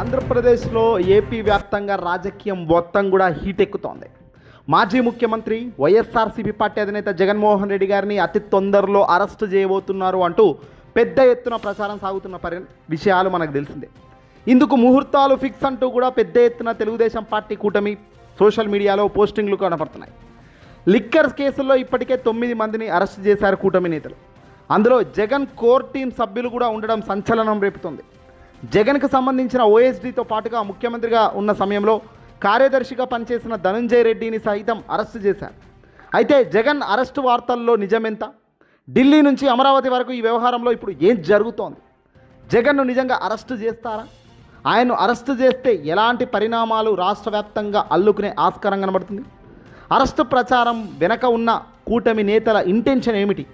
ఆంధ్రప్రదేశ్లో ఏపీ వ్యాప్తంగా రాజకీయం మొత్తం కూడా హీట్ ఎక్కుతోంది. మాజీ ముఖ్యమంత్రి వైఎస్ఆర్సీపీ పార్టీ అధినేత జగన్మోహన్ రెడ్డి గారిని అతి తొందరలో అరెస్టు చేయబోతున్నారు అంటూ పెద్ద ఎత్తున ప్రచారం సాగుతున్న పరి విషయాలు మనకు తెలిసిందే. ఇందుకు ముహూర్తాలు ఫిక్స్ అంటూ కూడా పెద్ద ఎత్తున తెలుగుదేశం పార్టీ కూటమి సోషల్ మీడియాలో పోస్టింగ్లు కనపడుతున్నాయి. లిక్కర్స్ కేసుల్లో ఇప్పటికే తొమ్మిది మందిని అరెస్ట్ చేశారు కూటమి నేతలు. అందులో జగన్ కోర్ టీం సభ్యులు కూడా ఉండడం సంచలనం రేపుతోంది. జగన్కు సంబంధించిన ఓఎస్డీతో పాటుగా ముఖ్యమంత్రిగా ఉన్న సమయంలో కార్యదర్శిగా పనిచేసిన ధనంజయ రెడ్డిని సైతం అరెస్టు చేశారు. అయితే జగన్ అరెస్టు వార్తల్లో నిజమెంత? ఢిల్లీ నుంచి అమరావతి వరకు ఈ వ్యవహారంలో ఇప్పుడు ఏం జరుగుతోంది? జగన్ను నిజంగా అరెస్టు చేస్తారా? ఆయన్ను అరెస్టు చేస్తే ఎలాంటి పరిణామాలు రాష్ట్ర వ్యాప్తంగా అల్లుకునే ఆస్కారం కనబడుతుంది? అరెస్టు ప్రచారం వెనక ఉన్న కూటమి నేతల ఇంటెన్షన్ ఏమిటి?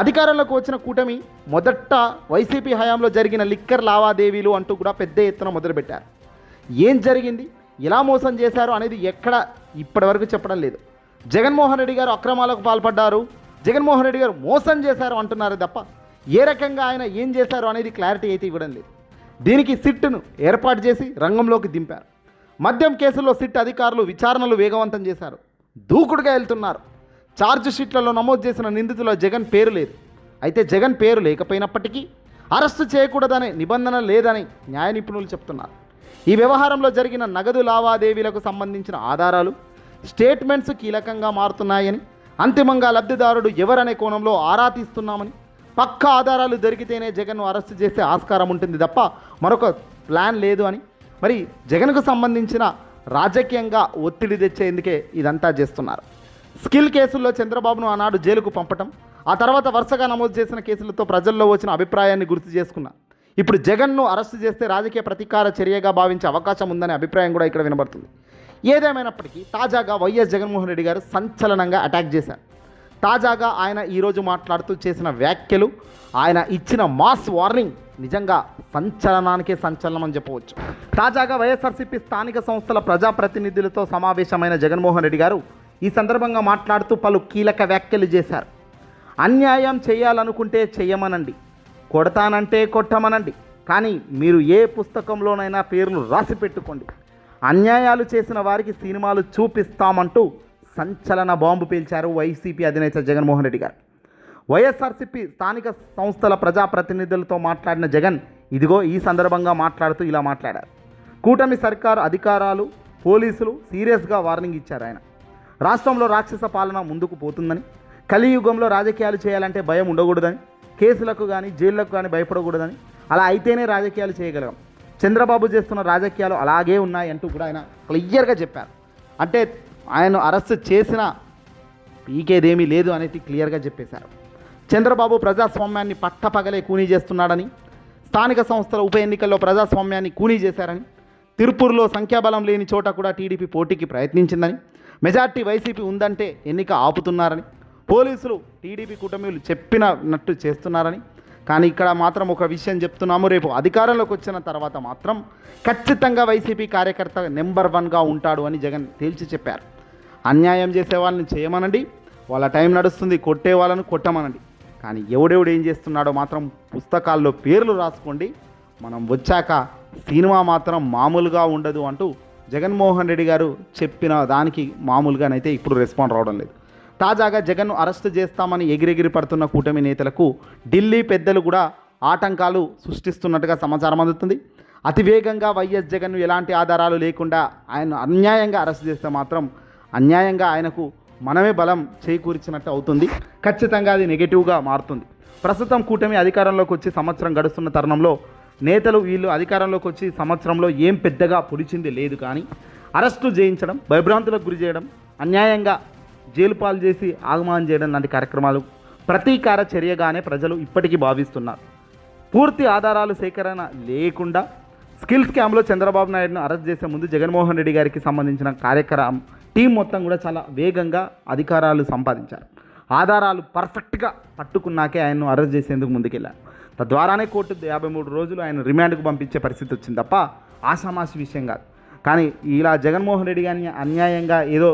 అధికారంలోకి వచ్చిన కూటమి మొదట వైసీపీ హయాంలో జరిగిన లిక్కర్ లావాదేవీలు అంటూ కూడా పెద్ద ఎత్తున మొదలుపెట్టారు. ఏం జరిగింది? ఎలా మోసం చేశారు అనేది ఎక్కడ ఇప్పటివరకు చెప్పడం లేదు. జగన్మోహన్ రెడ్డి గారు అక్రమాలకు పాల్పడ్డారు. జగన్మోహన్ రెడ్డి గారు మోసం చేశారు అంటున్నారు తప్ప ఏ రకంగా ఆయన ఏం చేశారు అనేది క్లారిటీ అయితే ఇవ్వడం లేదు. దీనికి సిట్ను ఏర్పాటు చేసి రంగంలోకి దింపారు. మద్యం కేసుల్లో సిట్ అధికారులు విచారణలు వేగవంతం చేశారు. దూకుడుగా వెళ్తున్నారు. ఛార్జ్ షీట్లలో నమోదు చేసిన నిందితుల జగన్ పేరు లేదు. అయితే జగన్ పేరు లేకపోయినప్పటికీ అరెస్టు చేయకూడదనే నిబంధన లేదని న్యాయ నిపుణులు చెప్తున్నారు. ఈ వ్యవహారంలో జరిగిన నగదు లావాదేవీలకు సంబంధించిన ఆధారాలు స్టేట్మెంట్స్ కీలకంగా మారుతున్నాయని అంతిమంగా లబ్ధిదారుడు ఎవరనే కోణంలో ఆరా తీస్తున్నామని పక్క ఆధారాలు దొరికితేనే జగన్ను అరెస్టు చేసే ఆస్కారం ఉంటుంది తప్ప మరొక ప్లాన్ లేదు అని మరి జగన్కు సంబంధించిన రాజకీయంగా ఒత్తిడి తెచ్చేందుకే ఇదంతా చేస్తున్నారు. స్కిల్ కేసుల్లో చంద్రబాబును ఆనాడు జైలుకు పంపటం ఆ తర్వాత వరుసగా నమోదు చేసిన కేసులతో ప్రజల్లో వచ్చిన అభిప్రాయాన్ని గుర్తు చేసుకున్నా. ఇప్పుడు జగన్ను అరెస్టు చేస్తే రాజకీయ ప్రతీకార చర్యగా భావించే అవకాశం ఉందనే అభిప్రాయం కూడా ఇక్కడ వినబడుతుంది. ఏదేమైనప్పటికీ తాజాగా వైఎస్ జగన్మోహన్ రెడ్డి గారు సంచలనంగా అటాక్ చేశారు. తాజాగా ఆయన ఈరోజు మాట్లాడుతూ చేసిన వ్యాఖ్యలు ఆయన ఇచ్చిన మాస్ వార్నింగ్ నిజంగా సంచలనానికే సంచలనం అని చెప్పవచ్చు. తాజాగా వైఎస్ఆర్సీపీ స్థానిక సంస్థల ప్రజాప్రతినిధులతో సమావేశమైన జగన్మోహన్ రెడ్డి గారు ఈ సందర్భంగా మాట్లాడుతూ పలు కీలక వ్యాఖ్యలు చేశారు. అన్యాయం చేయాలనుకుంటే చెయ్యమనండి కొడతానంటే కొట్టమనండి కానీ మీరు ఏ పుస్తకంలోనైనా పేర్లు రాసి పెట్టుకోండి. అన్యాయాలు చేసిన వారికి సినిమాలు చూపిస్తామంటూ సంచలన బాంబు పేల్చారు వైసీపీ అధినేత జగన్మోహన్ రెడ్డి గారు. వైఎస్ఆర్సీపీ స్థానిక సంస్థల ప్రజాప్రతినిధులతో మాట్లాడిన జగన్ ఇదిగో ఈ సందర్భంగా మాట్లాడుతూ ఇలా మాట్లాడారు. కూటమి సర్కారు అధికారాలు పోలీసులు సీరియస్గా వార్నింగ్ ఇచ్చారు ఆయన. రాష్ట్రంలో రాక్షస పాలన ముందుకు పోతుందని కలియుగంలో రాజకీయాలు చేయాలంటే భయం ఉండకూడదని కేసులకు కానీ జైళ్ళకు కానీ భయపడకూడదని అలా అయితేనే రాజకీయాలు చేయగలం చంద్రబాబు చేస్తున్న రాజకీయాలు అలాగే ఉన్నాయి అంటూ కూడా ఆయన క్లియర్గా చెప్పారు. అంటే ఆయన అరెస్ట్ చేసిన పీకేదేమీ లేదు అనేది క్లియర్గా చెప్పేశారు. చంద్రబాబు ప్రజాస్వామ్యాన్ని పట్టపగలే కూనీ చేస్తున్నాడని స్థానిక సంస్థల ఉప ఎన్నికల్లో ప్రజాస్వామ్యాన్ని కూనీ చేశారని తిరుపూర్లో సంఖ్యాబలం లేని చోట కూడా టీడీపీ పోటీకి ప్రయత్నించిందని మెజార్టీ వైసీపీ ఉందంటే ఎన్నిక ఆపుతున్నారని పోలీసులు టీడీపీ కూటమిలు చెప్పినట్టు చేస్తున్నారని. కానీ ఇక్కడ మాత్రం ఒక విషయం చెప్తున్నాము రేపు అధికారంలోకి వచ్చిన తర్వాత మాత్రం ఖచ్చితంగా వైసీపీ కార్యకర్త నెంబర్ వన్గా ఉంటాడు అని జగన్ తేల్చి చెప్పారు. అన్యాయం చేసే వాళ్ళని చేయమనండి వాళ్ళ టైం నడుస్తుంది కొట్టే వాళ్ళను కొట్టమనండి. కానీ ఎవడెవడు ఏం చేస్తున్నాడో మాత్రం పుస్తకాల్లో పేర్లు రాసుకోండి. మనం వచ్చాక సినిమా మాత్రం మామూలుగా ఉండదు అంటూ జగన్మోహన్ రెడ్డి గారు చెప్పిన దానికి మామూలుగానైతే ఇప్పుడు రెస్పాండ్ రావడం లేదు. తాజాగా జగన్ను అరెస్టు చేస్తామని ఎగిరెగిరి పడుతున్న కూటమి నేతలకు ఢిల్లీ పెద్దలు కూడా ఆటంకాలు సృష్టిస్తున్నట్టుగా సమాచారం అందుతుంది. అతివేగంగా వైఎస్ జగన్ను ఎలాంటి ఆధారాలు లేకుండా ఆయన అన్యాయంగా అరెస్ట్ చేస్తే మాత్రం అన్యాయంగా ఆయనకు మనమే బలం చేకూర్చినట్టు అవుతుంది. ఖచ్చితంగా అది నెగిటివ్గా మారుతుంది. ప్రస్తుతం కూటమి అధికారంలోకి వచ్చి సంవత్సరం గడుస్తున్న తరుణంలో నేతలు వీళ్ళు అధికారంలోకి వచ్చి సంవత్సరంలో ఏం పెద్దగా పొడిచింది లేదు కానీ అరెస్టు చేయించడం భయభ్రాంతులకు గురి చేయడం అన్యాయంగా జైలు పాలు చేసి ఆగమానం చేయడం లాంటి కార్యక్రమాలు ప్రతీకార చర్యగానే ప్రజలు ఇప్పటికీ భావిస్తున్నారు. పూర్తి ఆధారాలు సేకరణ లేకుండా స్కిల్ స్కామ్లో చంద్రబాబు నాయుడును అరెస్ట్ చేసే ముందు జగన్మోహన్ రెడ్డి గారికి సంబంధించిన కార్యక్రమం టీం మొత్తం కూడా చాలా వేగంగా అధికారాలు సంపాదించారు. ఆధారాలు పర్ఫెక్ట్గా పట్టుకున్నాకే ఆయన్ను అరెస్ట్ చేసేందుకు ముందుకెళ్ళారు. తద్వారానే కోర్టు యాభై మూడు రోజులు ఆయన రిమాండ్కు పంపించే పరిస్థితి వచ్చింది తప్ప ఆసామాసి విషయం కాదు. కానీ ఇలా జగన్మోహన్ రెడ్డి గారిని అన్యాయంగా ఏదో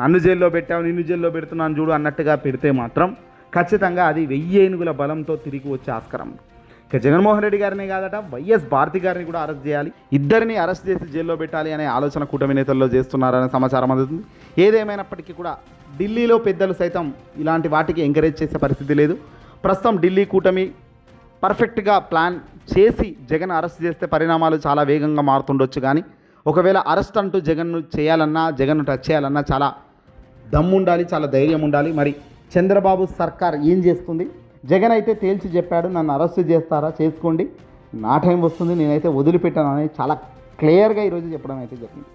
నన్ను జైల్లో పెట్టావు నిన్ను జైల్లో పెడుతున్నాను చూడు అన్నట్టుగా పెడితే మాత్రం ఖచ్చితంగా అది వెయ్యి ఏనుగుల బలంతో తిరిగి వచ్చే ఆస్కారం. ఇక జగన్మోహన్ రెడ్డి గారిని కాదట వైఎస్ భారతి గారిని కూడా అరెస్ట్ చేయాలి ఇద్దరిని అరెస్ట్ చేసి జైల్లో పెట్టాలి అనే ఆలోచన కూటమి నేతల్లో చేస్తున్నారనే సమాచారం అందుతుంది. ఏదేమైనప్పటికీ కూడా ఢిల్లీలో పెద్దలు సైతం ఇలాంటి వాటికి ఎంకరేజ్ చేసే పరిస్థితి లేదు. ప్రస్తుతం ఢిల్లీ కూటమి పర్ఫెక్ట్గా ప్లాన్ చేసి జగన్ అరెస్ట్ చేస్తే పరిణామాలు చాలా వేగంగా మారుతుండొచ్చు కానీ ఒకవేళ అరెస్ట్ అంటూ జగన్ను చేయాలన్నా జగన్ను టచ్ చేయాలన్నా చాలా దమ్ము ఉండాలి చాలా ధైర్యం ఉండాలి మరి చంద్రబాబు సర్కార్ ఏం చేస్తుంది? జగన్ అయితే తేల్చి చెప్పాడు నన్ను అరెస్ట్ చేస్తారా? చేసుకోండి. నా టైం వస్తుంది నేనైతే వదిలిపెట్టాను అని చాలా క్లియర్గా ఈరోజు చెప్పడం అయితే జరిగింది.